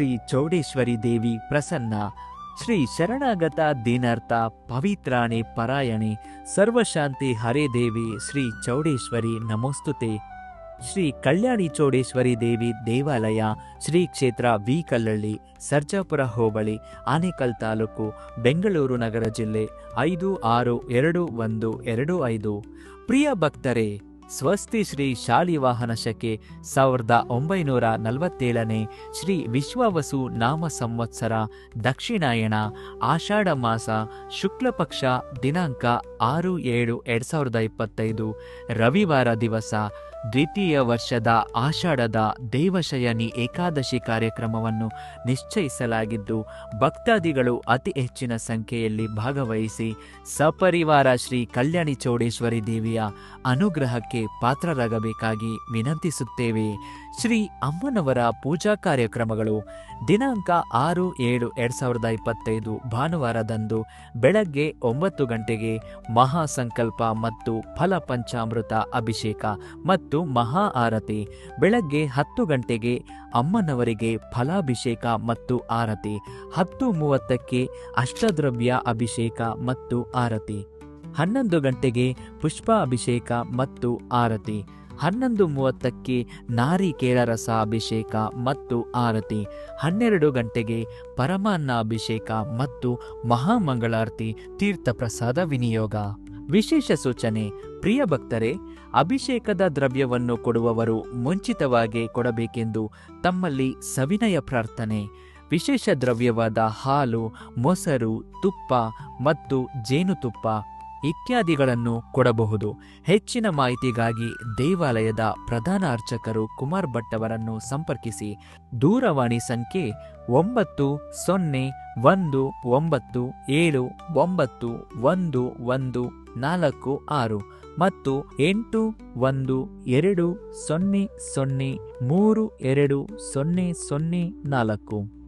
ಶ್ರೀ ಚೌಡೇಶ್ವರಿ ದೇವಿ ಪ್ರಸನ್ನ, ಶ್ರೀ ಶರಣಾಗತ ದೀನಾರ್ಥ, ಪವಿತ್ರಾಣಿ ಪರಾಯಣಿ, ಸರ್ವಶಾಂತಿ ಹರೇ ದೇವಿ, ಶ್ರೀ ಚೌಡೇಶ್ವರಿ ನಮೋಸ್ತುತೆ. ಶ್ರೀ ಕಲ್ಯಾಣಿ ಚೌಡೇಶ್ವರಿ ದೇವಿ ದೇವಾಲಯ, ಶ್ರೀ ಕ್ಷೇತ್ರ ವಿ ಕಲ್ಲಳ್ಳಿ ಸರ್ಜಾಪುರ ಹೋಬಳಿ, ಆನೇಕಲ್ ತಾಲೂಕು, ಬೆಂಗಳೂರು ನಗರ ಜಿಲ್ಲೆ ಐದು ಆರು ಎರಡು ಒಂದು ಎರಡು ಐದು. ಪ್ರಿಯ ಭಕ್ತರೇ ಸ್ವಸ್ತಿ ಶ್ರೀ ಶಾಲಿವಾಹನ ಶಕೆ ಸಾವಿರದ ಒಂಬೈನೂರ ನಲವತ್ತೇಳನೇ ಶ್ರೀ ವಿಶ್ವವಸು ನಾಮ ಸಂವತ್ಸರ ದಕ್ಷಿಣಾಯಣ ಆಷಾಢ ಮಾಸ ಶುಕ್ಲಪಕ್ಷ ದಿನಾಂಕ ಆರು ಏಳು ಎರಡು ಸಾವಿರದ ಇಪ್ಪತ್ತೈದು ರವಿವಾರ ದಿವಸ ದ್ವಿತೀಯ ವರ್ಷದ ಆಷಾಢದ ದೇವಶಯನಿ ಏಕಾದಶಿ ಕಾರ್ಯಕ್ರಮವನ್ನು ನಿಶ್ಚಯಿಸಲಾಗಿದ್ದು, ಭಕ್ತಾದಿಗಳು ಅತಿ ಹೆಚ್ಚಿನ ಸಂಖ್ಯೆಯಲ್ಲಿ ಭಾಗವಹಿಸಿ ಸಪರಿವಾರ ಶ್ರೀ ಕಲ್ಯಾಣಿ ಚೌಡೇಶ್ವರಿ ದೇವಿಯ ಅನುಗ್ರಹಕ್ಕೆ ಪಾತ್ರರಾಗಬೇಕಾಗಿ ವಿನಂತಿಸುತ್ತೇವೆ. ಶ್ರೀ ಅಮ್ಮನವರ ಪೂಜಾ ಕಾರ್ಯಕ್ರಮಗಳು. ದಿನಾಂಕ ಆರು ಏಳು ಎರಡು ಸಾವಿರದ ಇಪ್ಪತ್ತೈದು ಭಾನುವಾರದಂದು ಬೆಳಗ್ಗೆ ಒಂಬತ್ತು ಗಂಟೆಗೆ ಮಹಾ ಸಂಕಲ್ಪ ಮತ್ತು ಫಲ ಪಂಚಾಮೃತ ಅಭಿಷೇಕ ಮತ್ತು ಮಹಾ ಆರತಿ. ಬೆಳಗ್ಗೆ ಹತ್ತು ಗಂಟೆಗೆ ಅಮ್ಮನವರಿಗೆ ಫಲಾಭಿಷೇಕ ಮತ್ತು ಆರತಿ. ಹತ್ತು ಮೂವತ್ತಕ್ಕೆ ಅಷ್ಟದ್ರವ್ಯ ಅಭಿಷೇಕ ಮತ್ತು ಆರತಿ. ಹನ್ನೊಂದು ಗಂಟೆಗೆ ಪುಷ್ಪ ಅಭಿಷೇಕ ಮತ್ತು ಆರತಿ. ಹನ್ನೊಂದು ಮೂವತ್ತಕ್ಕೆ ನಾರಿಕೇಳ ರಸ ಅಭಿಷೇಕ ಮತ್ತು ಆರತಿ, ಹನ್ನೆರಡು ಗಂಟೆಗೆ ಪರಮಾನ್ನ ಅಭಿಷೇಕ ಮತ್ತು ಮಹಾಮಂಗಳಾರತಿ, ತೀರ್ಥಪ್ರಸಾದ ವಿನಿಯೋಗ. ವಿಶೇಷ ಸೂಚನೆ, ಪ್ರಿಯ ಭಕ್ತರೇ, ಅಭಿಷೇಕದ ದ್ರವ್ಯವನ್ನು ಕೊಡುವವರು ಮುಂಚಿತವಾಗಿ ಕೊಡಬೇಕೆಂದು ತಮ್ಮಲ್ಲಿ ಸವಿನಯ ಪ್ರಾರ್ಥನೆ. ವಿಶೇಷ ದ್ರವ್ಯವಾದ ಹಾಲು, ಮೊಸರು, ತುಪ್ಪ ಮತ್ತು ಜೇನುತುಪ್ಪ. ಇತ್ಯಾದಿಗಳನ್ನು ಕೊಡಬಹುದು. ಹೆಚ್ಚಿನ ಮಾಹಿತಿಗಾಗಿ ದೇವಾಲಯದ ಪ್ರಧಾನ ಅರ್ಚಕರು ಕುಮಾರ್ ಭಟ್ ಅವರನ್ನು ಸಂಪರ್ಕಿಸಿ. ದೂರವಾಣಿ ಸಂಖ್ಯೆ ಒಂಬತ್ತು ಸೊನ್ನೆ ಒಂದು ಒಂಬತ್ತು ಏಳು ಒಂಬತ್ತು ಒಂದು ಒಂದು ನಾಲ್ಕು ಆರು ಮತ್ತು ಎಂಟು ಒಂದು ಎರಡು ಸೊನ್ನೆ ಸೊನ್ನೆ ಮೂರು ಎರಡು ಸೊನ್ನೆ ಸೊನ್ನೆ ನಾಲ್ಕು.